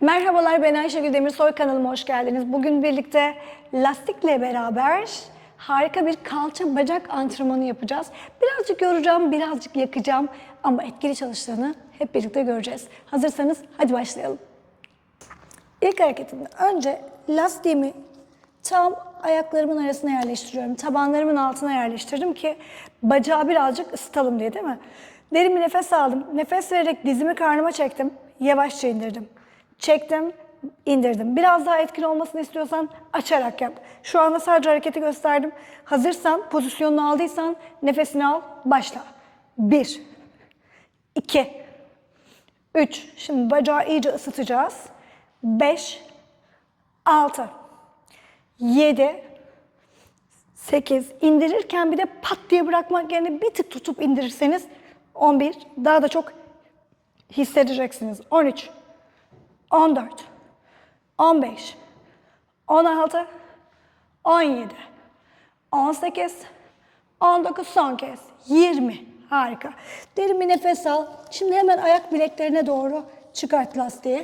Merhabalar ben Ayşegül Demirsoy kanalıma hoş geldiniz. Bugün birlikte lastikle beraber harika bir kalça bacak antrenmanı yapacağız. Birazcık yoracağım, birazcık yakacağım ama etkili çalıştığını hep birlikte göreceğiz. Hazırsanız hadi başlayalım. İlk hareketimde önce lastiğimi tam ayaklarımın arasına yerleştiriyorum. Tabanlarımın altına yerleştirdim ki bacağı birazcık ısıtalım diye değil mi? Derin bir nefes aldım. Nefes vererek dizimi karnıma çektim. Yavaşça indirdim. Çektim, indirdim. Biraz daha etkili olmasını istiyorsan açarak yap. Şu anda sadece hareketi gösterdim. Hazırsan, pozisyonunu aldıysan nefesini al, başla. Bir, iki, üç. Şimdi bacağı iyice ısıtacağız. Beş, altı, yedi, sekiz. İndirirken bir de pat diye bırakmak yerine bir tık tutup indirirseniz 11. Daha da çok hissedeceksiniz. 13, 14, 15, 16, 17, 18, 19 son kez. 20. Harika. Derin bir nefes al. Şimdi hemen ayak bileklerine doğru çıkart lastiği.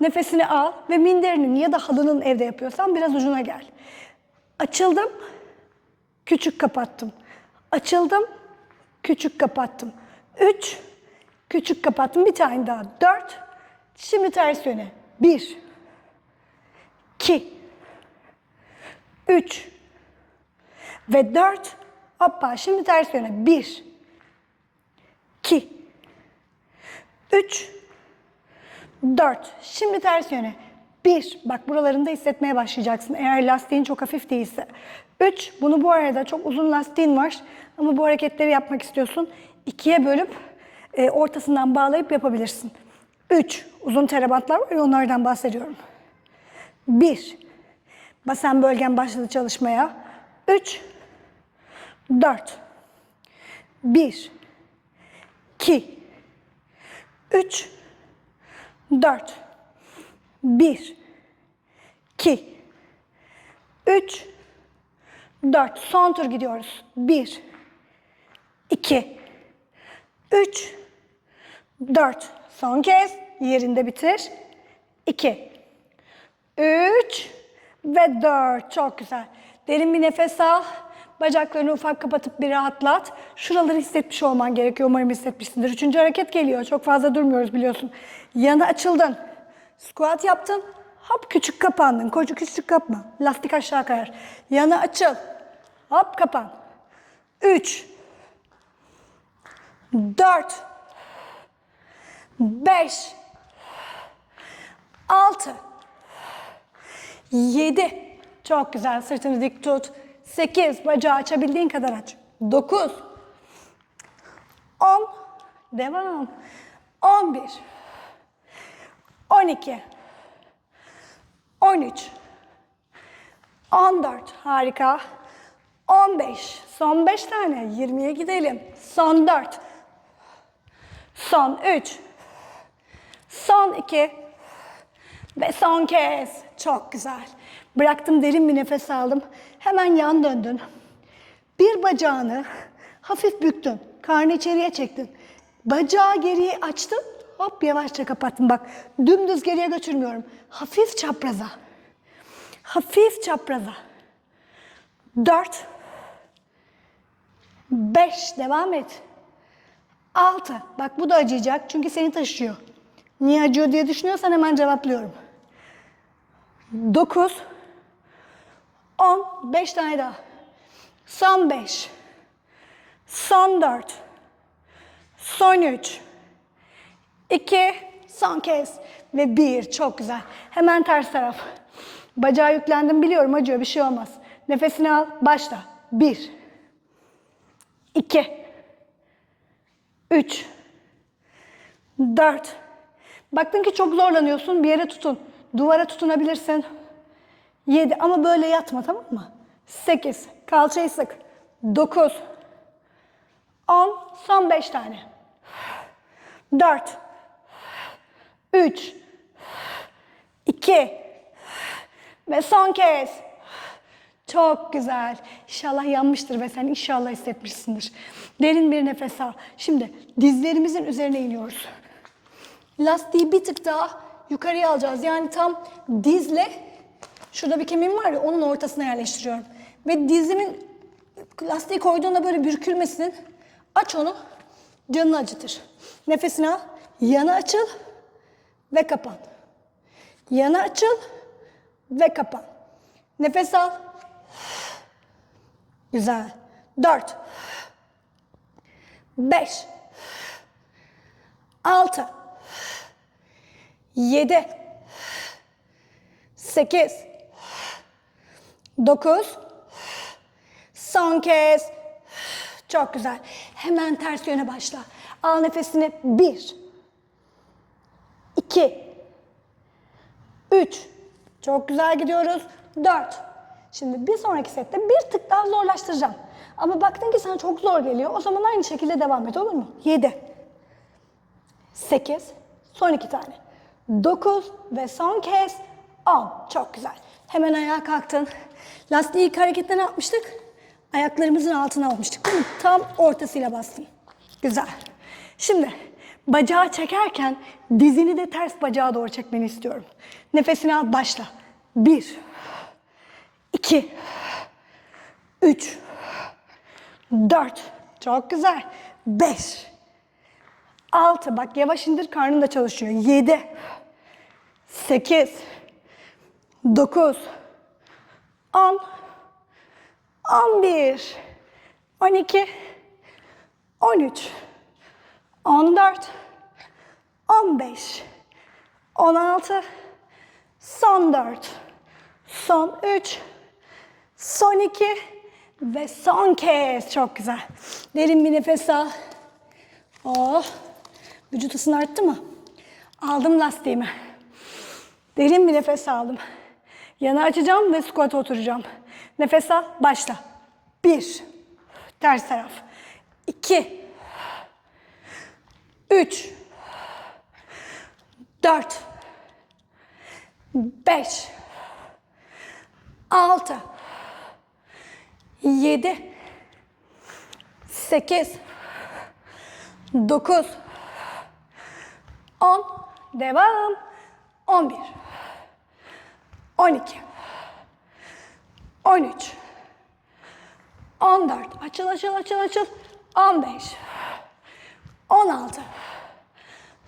Nefesini al ve minderinin ya da halının evde yapıyorsan biraz ucuna gel. Açıldım, küçük kapattım. Açıldım, küçük kapattım. 3, küçük kapattım. Bir tane daha. 4, Şimdi ters yöne. Bir, iki, üç ve dört. Hoppa. Şimdi ters yöne. Bir, iki, üç, dört. Şimdi ters yöne. Bir. Bak buralarında hissetmeye başlayacaksın eğer lastiğin çok hafif değilse. Üç. Bunu bu arada çok uzun lastiğin var ama bu hareketleri yapmak istiyorsun. İkiye bölüp e, ortasından bağlayıp yapabilirsin. 3. Uzun terabatlar var ya onlardan bahsediyorum. 1. Basen bölgen başladı çalışmaya. 3. 4. 1. 2. 3. 4. 1. 2. 3. 4. Son tur gidiyoruz. 1. 2. 3. 4. Son kez yerinde bitir. 2, 3 ve 4. Çok güzel. Derin bir nefes al. Bacaklarını ufak kapatıp bir rahatlat. Şuraları hissetmiş olman gerekiyor. Umarım hissetmişsindir. Üçüncü hareket geliyor. Çok fazla durmuyoruz biliyorsun. Yana açıldın. Squat yaptın. Hop küçük kapandın. Koca küçük kapma. Lastik aşağı kayar. Yana açıl. Hop kapan. 3 4 5 6 7 Çok güzel. Sırtını dik tut. 8 Bacağı açabildiğin kadar aç. 9 10 Devam. 11 12 13 14 Harika. 15 Son 5 tane. 20'ye gidelim. Son 4 Son 3 Son iki. Ve son kez. Çok güzel. Bıraktım derin bir nefes aldım. Hemen yan döndün. Bir bacağını hafif büktün. Karnı içeriye çektin. Bacağı geriye açtın. Hop yavaşça kapattın. Bak dümdüz geriye götürmüyorum. Hafif çapraza. Hafif çapraza. Dört. Beş. Devam et. Altı. Bak bu da acıyacak çünkü seni taşıyor. Niye acıyor diye düşünüyorsan hemen cevaplıyorum. 9 10 5 tane daha. Son 5. Son 4. Son 3. 2 son kez ve 1 çok güzel. Hemen ters taraf. Bacağı yüklendim biliyorum acıyor bir şey olmaz. Nefesini al başla. 1 2 3 4 Baktın ki çok zorlanıyorsun bir yere tutun. Duvara tutunabilirsin. 7 ama böyle yatma tamam mı? 8 kalçayı sık. 9 10 son 5 tane. 4 3 2 ve son kez. Çok güzel. İnşallah yanmıştır ve sen inşallah hissetmişsindir. Derin bir nefes al. Şimdi dizlerimizin üzerine iniyoruz. Lastiği bir tık daha yukarıya alacağız. Yani tam dizle şurada bir kemiğim var ya onun ortasına yerleştiriyorum. Ve dizimin lastiği koyduğunda böyle bürkülmesin. Aç onu. Canını acıtır. Nefesini al. Yana açıl ve kapan. Yana açıl ve kapan. Nefes al. Güzel. Dört. Beş. Altı. Yedi. Sekiz. Dokuz. Son kez. Çok güzel. Hemen ters yöne başla. Al nefesini. Bir. iki, Üç. Çok güzel gidiyoruz. Dört. Şimdi bir sonraki sette bir tık daha zorlaştıracağım. Ama baktın ki sana çok zor geliyor. O zaman aynı şekilde devam et olur mu? Yedi. Sekiz. Son iki tane. Dokuz ve son kez on. Çok güzel. Hemen ayağa kalktın. Lastiği ilk hareketten ne yapmıştık? Ayaklarımızın altına almıştık değil mi? Tam ortasıyla bastın. Güzel. Şimdi bacağı çekerken dizini de ters bacağa doğru çekmeni istiyorum. Nefesini al başla. Bir, iki, üç, dört. Çok güzel. Beş, altı. Bak yavaş indir karnın da çalışıyor. Yedi, sekiz, dokuz, on, on bir, on iki, on üç, on dört, on beş, on altı, son dört, son üç, son iki ve son kez. Çok güzel. Derin bir nefes al. Oh. Vücut ısın arttı mı? Aldım lastiğimi. Derin bir nefes aldım. Yana açacağım ve squat'a oturacağım. Nefes al, başla. Bir, ters taraf. İki, üç, dört, beş, altı, yedi, sekiz, dokuz, on, devam, on bir, on iki, on üç, on dört, açıl açıl açıl açıl, on beş, on altı,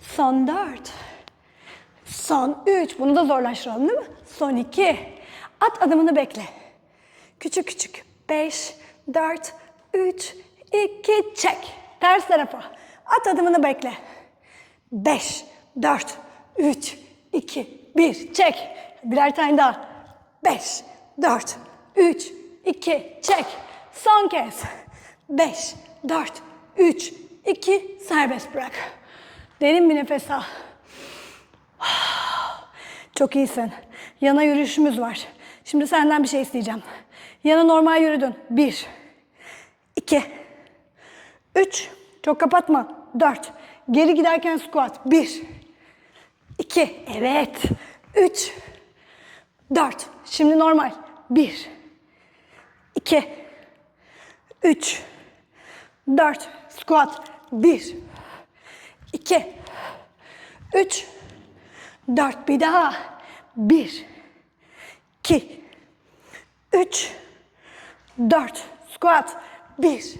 son dört, son üç, bunu da zorlaştıralım değil mi? Son iki, at adımını bekle. Küçük küçük, beş, dört, üç, iki, çek. Ters tarafa, at adımını bekle. 5, 4, 3, 2, 1, çek. Birer tane daha. 5, 4, 3, 2, çek. Son kez. 5, 4, 3, 2, serbest bırak. Derin bir nefes al. Çok iyisin. Yana yürüyüşümüz var. Şimdi senden bir şey isteyeceğim. Yana normal yürüdün. 1, 2, 3, çok kapatma. 4, Geri giderken squat. Bir, iki, evet. Üç, dört. Şimdi normal. Bir, iki, üç, dört. Squat. Bir, iki, üç, dört. Bir daha. Bir, iki, üç, dört. Squat. Bir,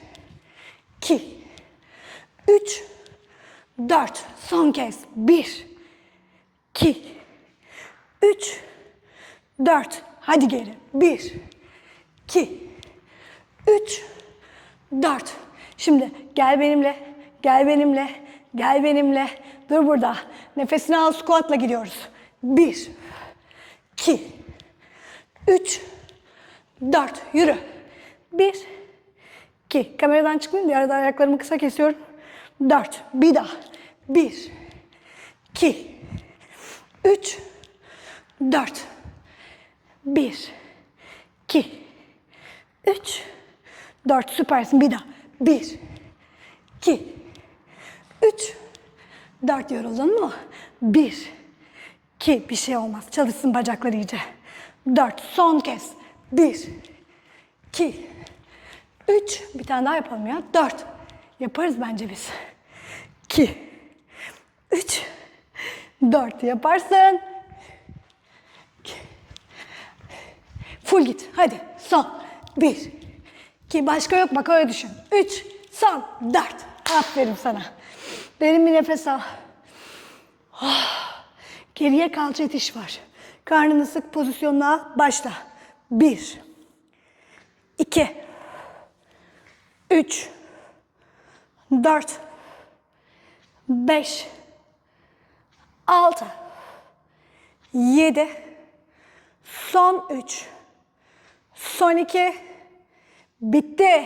iki, üç, Dört. Son kez. Bir. iki, Üç. Dört. Hadi geri. Bir. iki, Üç. Dört. Şimdi gel benimle. Gel benimle. Gel benimle. Dur burada. Nefesini al squatla gidiyoruz. Bir. iki, Üç. Dört. Yürü. Bir. iki. Kameradan çıkmayayım diye arada ayaklarımı kısa kesiyorum. Dört. Bir daha. Bir. iki, Üç. Dört. Bir. iki, Üç. Dört. Süpersin. Bir daha. Bir. iki, Üç. Dört yoruldun mu? Bir. iki, Bir şey olmaz. Çalışsın bacakları iyice. Dört. Son kez. Bir. iki, Üç. Bir tane daha yapalım ya. Dört. Yaparız bence biz. İki. Üç. Dört yaparsın. Full git. Hadi. Son. Bir. İki. Başka yok. Bak öyle düşün. Üç. Son. Dört. Aferin sana. Derin bir nefes al. Geriye kalça itiş var. Karnını sık pozisyonuna. Başla. Bir. iki, Üç. Dört. Beş. Altı. Yedi. Son üç. Son iki. Bitti.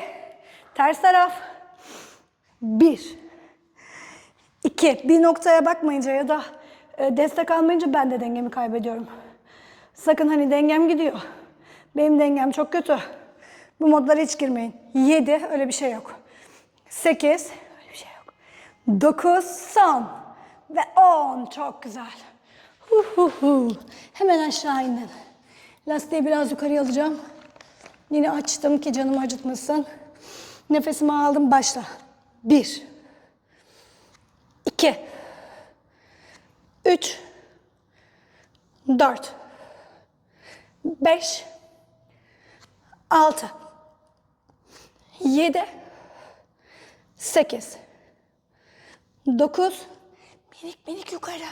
Ters taraf. Bir. İki. Bir noktaya bakmayınca ya da e, destek almayınca ben de dengemi kaybediyorum. Sakın hani dengem gidiyor. Benim dengem çok kötü. Bu modlara hiç girmeyin. Yedi. Öyle bir şey yok. Sekiz. Öyle bir şey yok. Dokuz. Son. Ve on. Çok güzel. Hu hu hu. Hemen aşağı indim. Lastiği biraz yukarıya alacağım. Yine açtım ki canımı acıtmasın. Nefesimi aldım. Başla. Bir. İki. Üç. Dört. Beş. Altı. Yedi. Sekiz. Dokuz. Minik minik yukarı.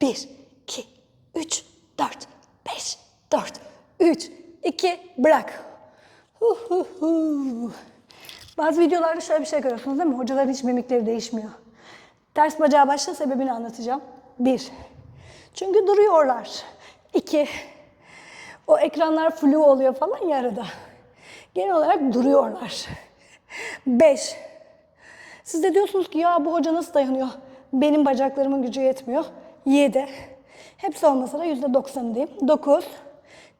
Bir, iki, üç, dört, beş, dört, üç, iki, bırak. Bazı videolarda şöyle bir şey görüyorsunuz değil mi? Hocaların hiç mimikleri değişmiyor. Ters bacağı başla sebebini anlatacağım. Bir, çünkü duruyorlar. İki, o ekranlar flu oluyor falan yarıda. Genel olarak duruyorlar. Beş, siz de diyorsunuz ki ya bu hoca nasıl dayanıyor? Benim bacaklarımın gücü yetmiyor. Yedi. Hepsi olmasa da yüzde doksanı diyeyim. Dokuz.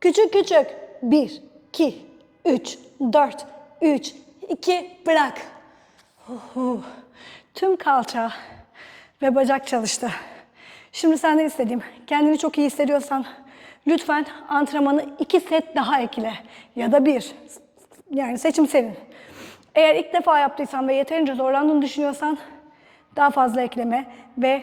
Küçük küçük. Bir, iki, üç, dört, üç, iki, bırak. Uhu. Tüm kalça ve bacak çalıştı. Şimdi senden istediğim, kendini çok iyi hissediyorsan lütfen antrenmanı iki set daha ekle. Ya da bir. Yani seçim senin. Eğer ilk defa yaptıysan ve yeterince zorlandığını düşünüyorsan daha fazla ekleme ve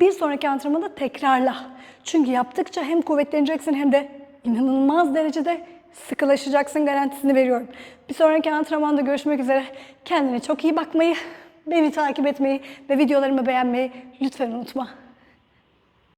bir sonraki antrenmanda tekrarla. Çünkü yaptıkça hem kuvvetleneceksin hem de inanılmaz derecede sıkılaşacaksın garantisini veriyorum. Bir sonraki antrenmanda görüşmek üzere. Kendine çok iyi bakmayı, beni takip etmeyi ve videolarımı beğenmeyi lütfen unutma.